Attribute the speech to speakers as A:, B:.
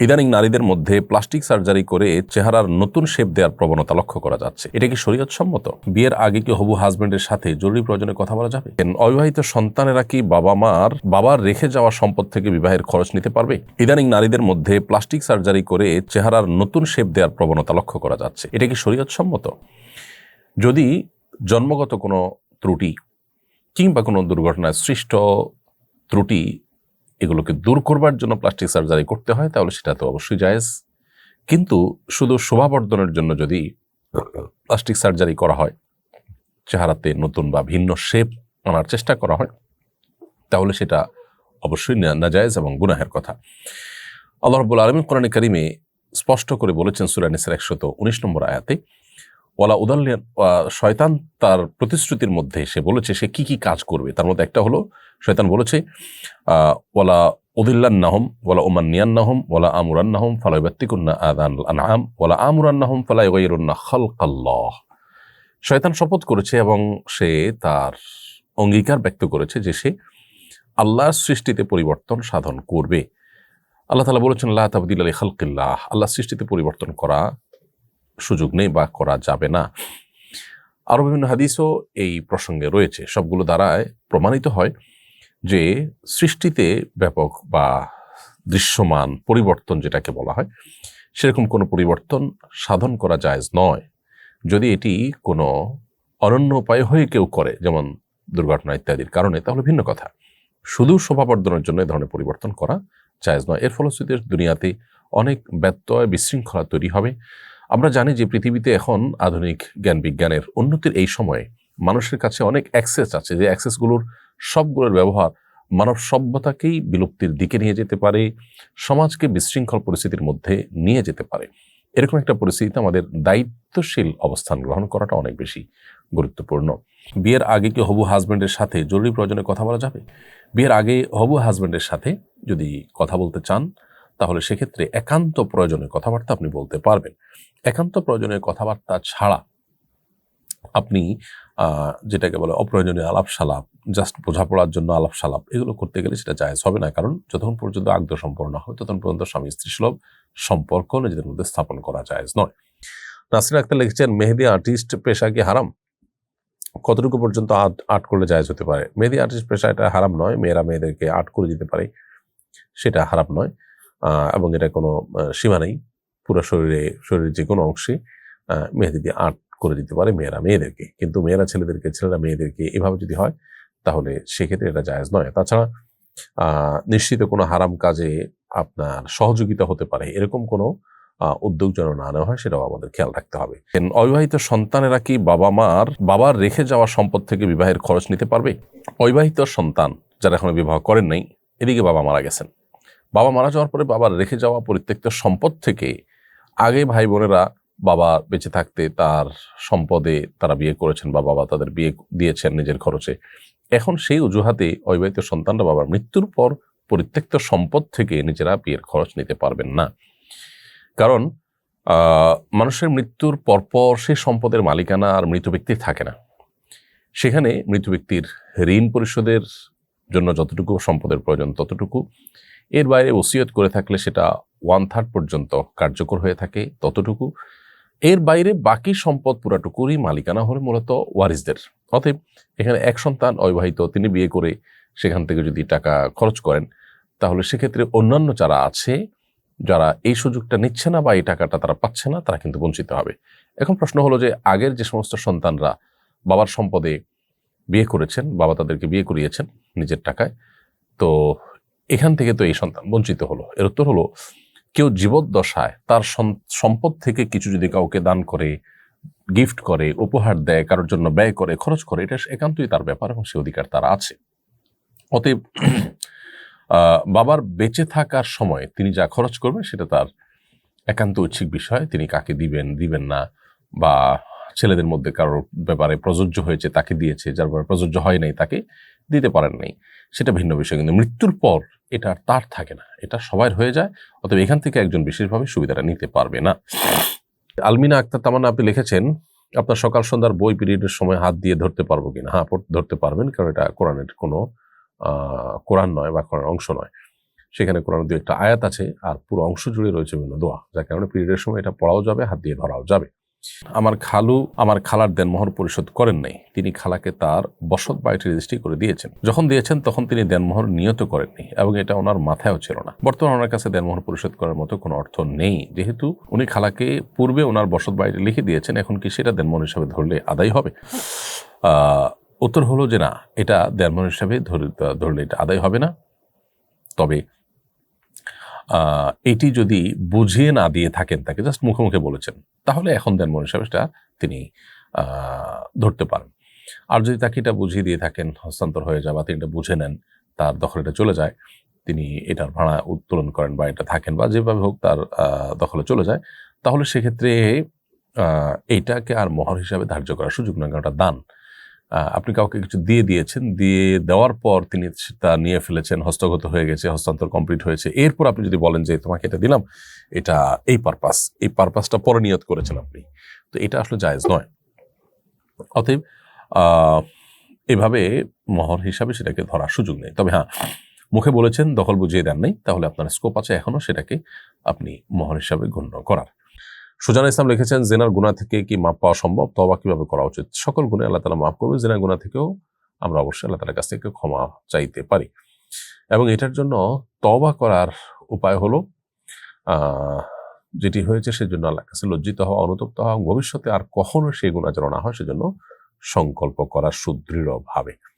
A: ইদানিং নারীদের মধ্যে প্লাস্টিক সার্জারি করে চেহারার নতুন শেপ দেওয়ার প্রবণতা লক্ষ্য করা যাচ্ছে। এটা কি শরীয়ত সম্মত বিয়ের আগে কি হবু হাজবেন্ডের সাথে জরুরি প্রয়োজনে কথা বলা যাবে? অবিবাহিত সন্তানেরা কি বাবা মার বাবার রেখে যাওয়া সম্পদ থেকে বিবাহের খরচ নিতে পারবে? ইদানিং নারীদের মধ্যে প্লাস্টিক সার্জারি করে চেহারার নতুন শেপ দেওয়ার প্রবণতা লক্ষ্য করা যাচ্ছে। এটা কি শরীয়ত সম্মত যদি জন্মগত কোনো ত্রুটি কিংবা কোনো দুর্ঘটনায় সৃষ্ট ত্রুটি এগুলোকে দূর করবার জন্য প্লাস্টিক সার্জারি করতে হয়, তাহলে সেটা তো অবশ্যই জায়েজ। কিন্তু শুধু শোভাবর্ধনের জন্য যদি প্লাস্টিক সার্জারি করা হয়, চেহারাতে নতুন বা ভিন্ন শেপ আনার চেষ্টা করা হয়, তাহলে সেটা অবশ্যই নাজায়েজ এবং গুনাহের কথা। আল্লাহ রব্বুল আলমিন কোরআন কারিমে স্পষ্ট করে বলেছেন সুরানিসের একশত উনিশ নম্বর আয়াতে ওয়ালা উদাল্লিয়ান শয়তান তার প্রতিশ্রুতির মধ্যে সে বলেছে, সে কি কি কাজ করবে? তার মধ্যে একটা হলো, শয়তান বলেছে ওয়ালা উদিল্লান্নাহম, ওয়ালা ওমান্নিয়ান্নাহম ওয়ালা আমুরান্নাহম ফালাইবাত্তিকুন্না আদান আনআম, ওয়ালা আমুরান্নাহম ফালাইগাইরুন্না খালকাল্লাহ। শয়তান শপথ করেছে এবং সে তার অঙ্গীকার ব্যক্ত করেছে যে সে আল্লাহর সৃষ্টিতে পরিবর্তন সাধন করবে। আল্লাহ তালা বলেছেন আল্লাহ তাবদিল আলী খালকিল্লাহ। আল্লাহ সৃষ্টিতে পরিবর্তন করা সুযোগ নেই বা করা যাবে না। আরও বিভিন্ন হাদিসও এই প্রসঙ্গে রয়েছে। সবগুলো দ্বারায় প্রমাণিত হয় যে সৃষ্টিতে ব্যাপক বা দৃশ্যমান পরিবর্তন যেটাকে বলা হয়, সেরকম কোনো পরিবর্তন সাধন করা জায়েজ নয়। যদি এটি কোনো অনন্য উপায় হয়ে কেউ করে, যেমন দুর্ঘটনা ইত্যাদির কারণে, তাহলে ভিন্ন কথা। শুধু শোভাবর্ধনের জন্য এ ধরনের পরিবর্তন করা জায়েজ নয়। এর ফলশ্রুতিতে দুনিয়াতে অনেক ব্যত্যয় বিশৃঙ্খলা তৈরি হবে। আমরা জানি যে পৃথিবীতে এখন আধুনিক জ্ঞান বিজ্ঞানের উন্নতির এই সময়ে মানুষের কাছে অনেক অ্যাক্সেস আছে, যে অ্যাক্সেসগুলোর সবগুলোর ব্যবহার মানব সভ্যতাকেই বিলুপ্তির দিকে নিয়ে যেতে পারে, সমাজকে বিশৃঙ্খল পরিস্থিতির মধ্যে নিয়ে যেতে পারে। এরকম একটা পরিস্থিতিতে আমাদের দায়িত্বশীল অবস্থান গ্রহণ করাটা অনেক বেশি গুরুত্বপূর্ণ। বিয়ের আগে কি হবু হাজব্যান্ডের সাথে জরুরি প্রয়োজনে কথা বলা যাবে? বিয়ের আগে হবু হাজব্যান্ডের সাথে যদি কথা বলতে চান তাহলে সেক্ষেত্রে একান্ত প্রয়োজনে কথাবার্তা আপনি বলতে পারবেন। একান্ত প্রয়োজনীয় কথাবার্তা ছাড়া আপনি যেটাকে বলে অপ্রয়োজনীয় আলাপ সালাপ জাস্ট বোঝাপড়ার জন্য আলাপ সালাপ এগুলো করতে গেলে সেটা জায়জ হবে না। কারণ যতক্ষণ পর্যন্ত আগ্ধ সম্পন্ন হয়, ততক্ষণ পর্যন্ত স্বামী স্ত্রী সুলভ সম্পর্ক নিজেদের মধ্যে স্থাপন করা জায়েজ নয়। নাসির আক্তার লিখেছেন, মেহেদি আর্টিস্ট পেশা কি হারাম? কতটুকু পর্যন্ত আর্ট আর্ট করলে জায়েজ হতে পারে? মেহেদি আর্টিস্ট পেশা এটা হারাম নয়। মেয়েরা মেয়েদেরকে আর্ট করে দিতে পারে। সেটা হারাম নয়। এবং এটা কোনো সীমা নেই। পুরো শরীরে, শরীরের যে কোনো অংশে মেহেদি দিয়ে আর্ট করে দিতে পারে মেয়েরা মেয়েদেরকে। কিন্তু মেয়েরা ছেলেদেরকে, ছেলেরা মেয়েদেরকে এভাবে যদি হয়, তাহলে সেক্ষেত্রে এটা জায়েজ নয়। তাছাড়া নিশ্চিত কোনো হারাম কাজে আপনার সহযোগিতা হতে পারে। এরকম কোনো উদ্যোগ যেন না নেওয়া হয়, সেটাও আমাদের খেয়াল রাখতে হবে। অবিবাহিত সন্তানেরা কি বাবা মার, বাবার রেখে যাওয়া সম্পদ থেকে বিবাহের খরচ নিতে পারবে? অবিবাহিত সন্তান যারা এখনও বিবাহ করেন নাই, এদিকে বাবা মারা গেছেন। বাবা মারা যাওয়ার পরে বাবার রেখে যাওয়া পরিত্যক্ত সম্পদ থেকে আগে ভাই বোনেরা বাবা বেঁচে থাকতে তার সম্পদে তারা বিয়ে করেছেন বা বাবা তাদের বিয়ে দিয়েছেন নিজের খরচে। এখন সেই অজুহাতে অবিবাহিত সন্তানরা বাবার মৃত্যুর পর পরিত্যক্ত সম্পদ থেকে নিজেরা বিয়ের খরচ নিতে পারবেন না। কারণ মানুষের মৃত্যুর পরপর সে সম্পদের মালিকানা আর মৃত ব্যক্তির থাকে না। সেখানে মৃত ব্যক্তির ঋণ পরিশোধের জন্য যতটুকু সম্পদের প্রয়োজন ততটুকু। এর বাইরে ওসিয়ত করে থাকলে সেটা ওয়ান থার্ড পর্যন্ত কার্যকর হয়ে থাকে ততটুকু। এর বাইরে বাকি সম্পদ পুরাটুকুরই মালিকানা হল মূলত ওয়ারিসদের। অতএব এখানে এক সন্তান অবিবাহিত, তিনি বিয়ে করে সেখান থেকে যদি টাকা খরচ করেন, তাহলে সেক্ষেত্রে অন্যান্য যারা আছে, যারা এই সুযোগটা নিচ্ছে না বা এই টাকাটা তারা পাচ্ছে না, তারা কিন্তু বঞ্চিত হবে। এখন প্রশ্ন হলো যে, আগের যে সমস্ত সন্তানরা বাবার সম্পদে বিয়ে করেছেন, বাবা তাদেরকে বিয়ে করিয়েছেন নিজের টাকায়, তো এখান থেকে তো এই সন্তান বঞ্চিত হলো। এর উত্তর হলো, কেউ জীবদ্দশায় তার সম্পদ থেকে কিছু যদি কাউকে দান করে গিফট করে, উপহার দেয়, কারোর জন্য ব্যয় করে, খরচ করে, এটা একান্তই তার ব্যাপার এবং সে অধিকার তার আছে। অতএব বাবার বেঁচে থাকার সময় তিনি যা খরচ করবেন সেটা তার একান্ত ঐচ্ছিক বিষয়। তিনি কাকে দিবেন দিবেন না, বা ছেলেদের মধ্যে কারোর ব্যাপারে প্রযোজ্য হয়েছে তাকে দিয়েছে, যার ব্যাপারে প্রযোজ্য হয় নাই তাকে দিতে পারেন নাই। সেটা ভিন্ন বিষয়, কিন্তু মৃত্যুর পর এটা আর তার থাকে না। এটা সবার হয়ে যায়, অতএব এখান থেকে একজন বিশেষভাবে সুবিধাটা নিতে পারবে না। আলমিনা আক্তার তামান্না, আপনি লিখেছেন, আপনার সকাল সন্ধ্যার বই পিরিয়ডের সময় হাত দিয়ে ধরতে পারব কিনা? হ্যাঁ ধরতে পারবেন, কারণ এটা কোরআনের কোনো কোরআন নয় বা কোরআন অংশ নয়। সেখানে কোরআন দু একটা আয়াত আছে, আর পুরো অংশ জুড়ে রয়েছে বিভিন্ন দোয়া, যার কারণে পিরিয়ডের সময় এটা পড়াও যাবে, হাত দিয়ে ধরাও যাবে। আমার খালু আমার খালার দেনমোহর পরিশোধ করেন নাই। তিনি খালাকে তার বসত বাড়িটি রেজিস্ট্রি করে দিয়েছেন। যখন দিয়েছেন তখন তিনি দেনমোহর নিয়ত করেননি এবং এটা ওনার মাথায়ও ছিল না। বর্তমানে ওনার কাছে দেনমোহর পরিশোধ করার মতো কোনো অর্থ নেই। যেহেতু উনি খালাকে পূর্বে ওনার বসত বাড়িটি লিখে দিয়েছেন, এখন কি সেটা দেনমোহর হিসাবে ধরলে আদায় হবে? উত্তর হলো যে না, এটা দেনমোহর হিসাবে ধরে- ধরলে এটা আদায় হবে না। তবে এটি যদি বুঝিয়ে না দিয়ে থাকেন তাকে জাস্ট মুখে মুখে বলেছেন, তাহলে এখন দেনমোহর হিসাবে সেটা তিনি ধরতে পারেন। আর যদি তাকে এটা বুঝিয়ে দিয়ে থাকেন, হস্তান্তর হয়ে যায় বা তিনি এটা বুঝে নেন, তার দখলে এটা চলে যায়, তিনি এটার ভাড়া উত্তোলন করেন বা এটা থাকেন বা যেভাবে হোক তার দখলে চলে যায়, তাহলে সেক্ষেত্রে এইটাকে আর মহর হিসাবে ধার্য করার সুযোগ নয় কারণ দান। আপনি কাউকে কিছু দিয়ে দিয়েছেন, দিয়ে দেওয়ার পর তিনি তা নিয়ে ফেলেছেন, হস্তগত হয়ে গেছে, হস্তান্তর কমপ্লিট হয়েছে। এরপর আপনি যদি বলেন যে, তোমাকে এটা দিলাম, এটা এই পারপাস এই পারপাসটা পরে নিয়ত করেছেন আপনি। তো এটা আসলে জায়েজ নয়। অতএব এভাবে মহর হিসাবে সেটাকে ধরার সুযোগ নেই। তবে হ্যাঁ মুখে বলেছেন, দখল বুঝিয়ে দেন নাই, তাহলে আপনার স্কোপ আছে এখনও সেটাকে আপনি মহর হিসাবে গণ্য করার। সুজানা ইসলাম লিখেছেন, জেনার গুণা থেকে কি মাপ পাওয়া সম্ভব? তবা কীভাবে করা উচিত? সকল গুণে আল্লাহ তালা মাফ করবে জেনার গুণা থেকেও আমরা অবশ্যই আল্লাহ তালার কাছ থেকে ক্ষমা চাইতে পারি। এবং এটার জন্য তবা করার উপায় হলো যেটি হয়েছে সেজন্য আল্লাহর কাছে লজ্জিত হওয়া, অনুতপ্ত হওয়া ভবিষ্যতে আর কখনো সেই গুণা যেন না হয়, সেজন্য সংকল্প করা সুদৃঢ়ভাবে।